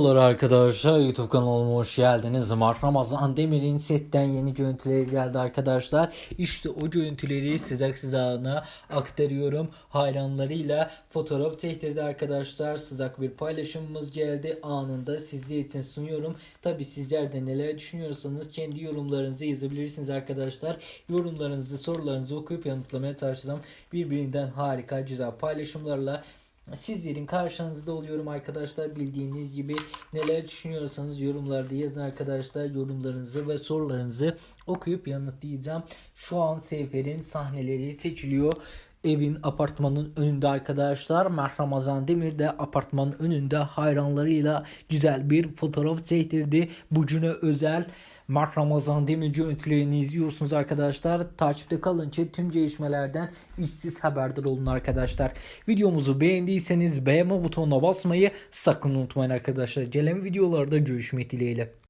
Merhabalar arkadaşlar YouTube kanalıma hoş geldiniz. Mart Ramazan Demir'in setten yeni görüntüleri geldi arkadaşlar. İşte o görüntüleri size sizana aktarıyorum. Hayranlarıyla fotoğraf tehdidi arkadaşlar. Sızak bir paylaşımımız geldi. Anında sizler için sunuyorum. Tabi sizler de neler düşünüyorsanız kendi yorumlarınızı yazabilirsiniz arkadaşlar. Yorumlarınızı sorularınızı okuyup yanıtlamaya çalışacağım. Birbirinden harika güzel paylaşımlarla Sizlerin karşınızda oluyorum arkadaşlar. Bildiğiniz gibi neler düşünüyorsanız yorumlarda yazın arkadaşlar. Yorumlarınızı ve sorularınızı okuyup yanıtlayacağım. Şu an Seyfer'in sahneleri seçiliyor. Evin apartmanın önünde arkadaşlar. Mert Ramazan Demir de apartmanın önünde hayranlarıyla güzel bir fotoğraf çektirdi. Bugüne özel Mart Ramazan Demir görüntülerini izliyorsunuz arkadaşlar. Takipte kalın ki tüm gelişmelerden işsiz haberdar olun arkadaşlar. Videomuzu beğendiyseniz beğenme butonuna basmayı sakın unutmayın arkadaşlar. Gelen videolarda görüşmek dileğiyle.